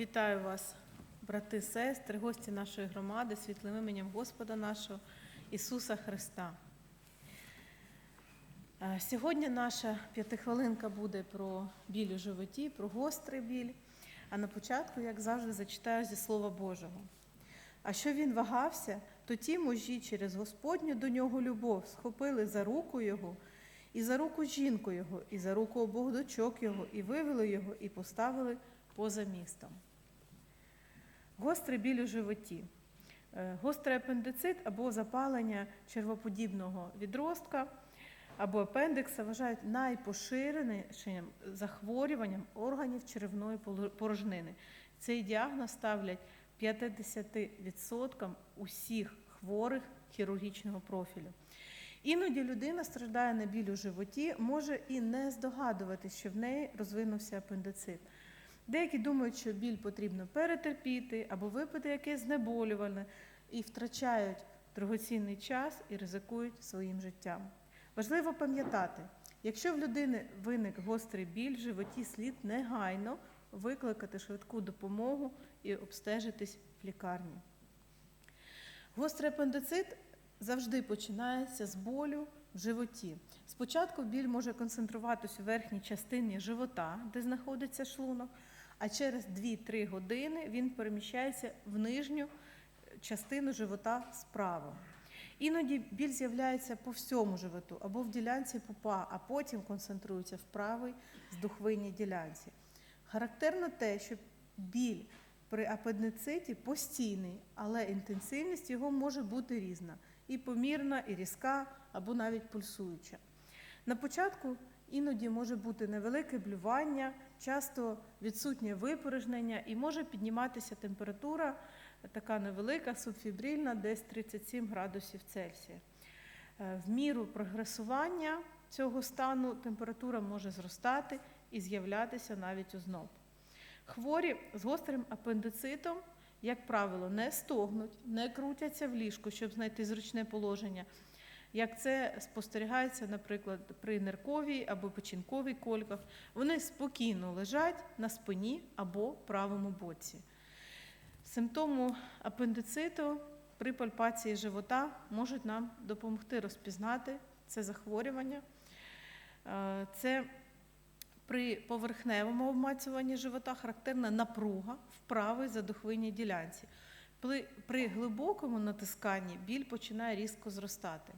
Вітаю вас, брати, сестри, гості нашої громади, світлим іменем Господа нашого Ісуса Христа. Е, Сьогодні наша п'ятихвилинка буде про біль у животі, про гострий біль. А на початку, як завжди, зачитаю зі Слова Божого. А що він вагався, то ті мужі через Господню до нього любов схопили за руку його, і за руку жінку його, і за руку обох дочок його, і вивели його, і поставили поза містом. Гострий біль у животі. Е, Гострий апендицит або запалення червоподібного відростка або апендикса вважають найпоширенішим захворюванням органів черевної порожнини. Цей діагноз ставлять 50% усіх хворих хірургічного профілю. Іноді людина страждає на біль у животі, може і не здогадуватись, що в неї розвинувся апендицит. Деякі думають, що біль потрібно перетерпіти або випити якесь знеболювальне і втрачають дорогоцінний час і ризикують своїм життям. Важливо пам'ятати, якщо в людини виник гострий біль в животі, слід негайно викликати швидку допомогу і обстежитись в лікарні. Гострий апендицит завжди починається з болю в животі. Спочатку біль може концентруватися у верхній частині живота, де знаходиться шлунок, а через 2-3 години він переміщається в нижню частину живота справа. Іноді біль з'являється по всьому животу або в ділянці пупа, а потім концентрується в правій здухвинній ділянці. Характерно те, що біль при апендициті постійний, але інтенсивність його може бути різна і помірна, і різка, або навіть пульсуюча. На початку іноді може бути невелике блювання, часто відсутнє випорожнення і може підніматися температура така невелика, субфібрильна, десь 37 градусів Цельсія. Е, В міру прогресування цього стану температура може зростати і з'являтися навіть озноб. Хворі з гострим апендицитом, як правило, не стогнуть, не крутяться в ліжку, щоб знайти зручне положення. Як це спостерігається, наприклад, при нирковій або печінковій кольках, вони спокійно лежать на спині або правому боці. Симптоми апендициту при пальпації живота можуть нам допомогти розпізнати це захворювання. Е, Це при поверхневому обмацюванні живота характерна напруга в правій задухвинній ділянці. При, глибокому натисканні біль починає різко зростати.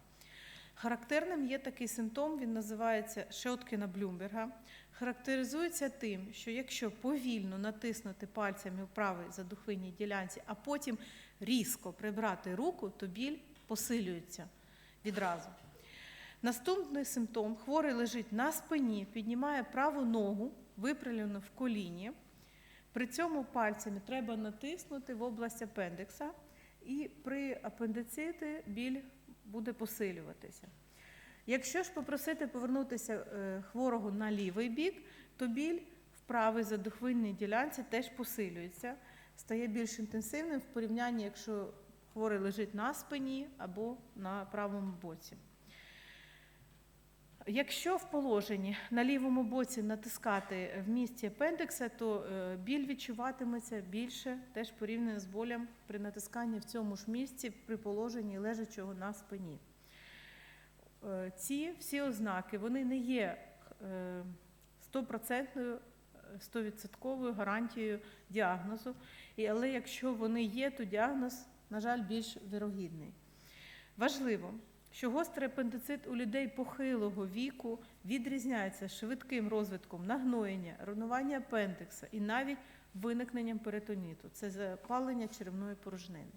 Характерним є такий симптом, він називається Шоткіна Блюмберга. Характеризується тим, що якщо повільно натиснути пальцями в правій задухвинній ділянці, а потім різко прибрати руку, то біль посилюється відразу. Наступний симптом хворий лежить на спині, піднімає праву ногу, випрямлену в коліні. При цьому пальцями треба натиснути в область апендикса, і при апендициті біль буде посилюватися. Якщо ж попросити повернутися е, хворого на лівий бік, то біль в правій задухвинній ділянці теж посилюється, стає більш інтенсивним в порівнянні, якщо хворий лежить на спині або на правому боці. Якщо в положенні на лівому боці натискати в місці апендикса, то е, біль відчуватиметься більше, теж порівняно з болем при натисканні в цьому ж місці при положенні лежачого на спині. Е, Ці всі ознаки вони не є е, стопроцентною, стовідсотковою гарантією діагнозу, але якщо вони є, то діагноз, на жаль, більш вірогідний. Важливо, що гострий апендицит у людей похилого віку відрізняється швидким розвитком нагноєння, руйнування апендикса і навіть виникненням перитоніту. Це запалення черевної порожнини.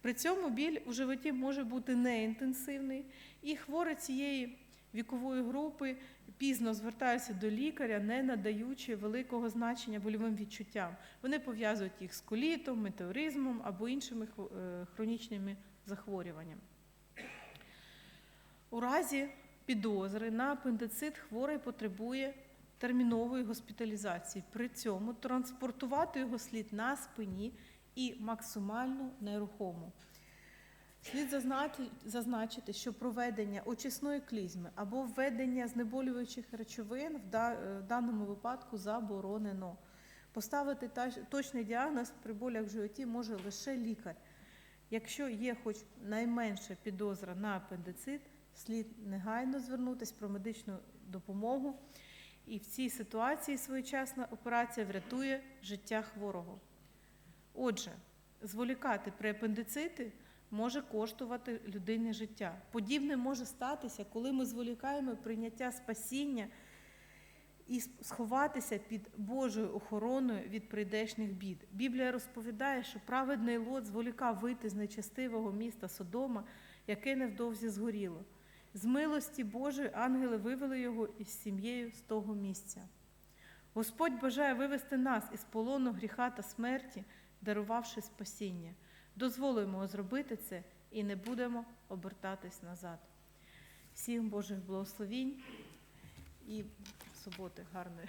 При цьому біль у животі може бути неінтенсивний, і хворі цієї вікової групи пізно звертаються до лікаря, не надаючи великого значення больовим відчуттям. Вони пов'язують їх з колітом, метеоризмом або іншими е, хронічними захворюваннями. У разі підозри на апендицит хворий потребує термінової госпіталізації. При цьому транспортувати його слід на спині і максимально нерухомо. Слід зазначити, що проведення очисної клізми або введення знеболюючих речовин в е, даному випадку заборонено. Поставити та- точний діагноз при болях в животі може лише лікар. Якщо є хоч найменша підозра на апендицит, слід негайно звернутися про медичну допомогу. І в цій ситуації своєчасна операція врятує життя хворого. Отже, зволікати при апендициті може коштувати людині життя. Подібне може статися, коли ми зволікаємо прийняття спасіння і сховатися під Божою охороною від прийдешних бід. Біблія розповідає, що праведний Лот зволікав вийти з нечестивого міста Содома, яке невдовзі згоріло. З милості Божої ангели вивели його із сім'єю з того місця. Господь бажає вивести нас із полону гріха та смерті, дарувавши спасіння. Дозволимо зробити це і не будемо обертатись назад. Всім Божих благословінь і суботи гарної.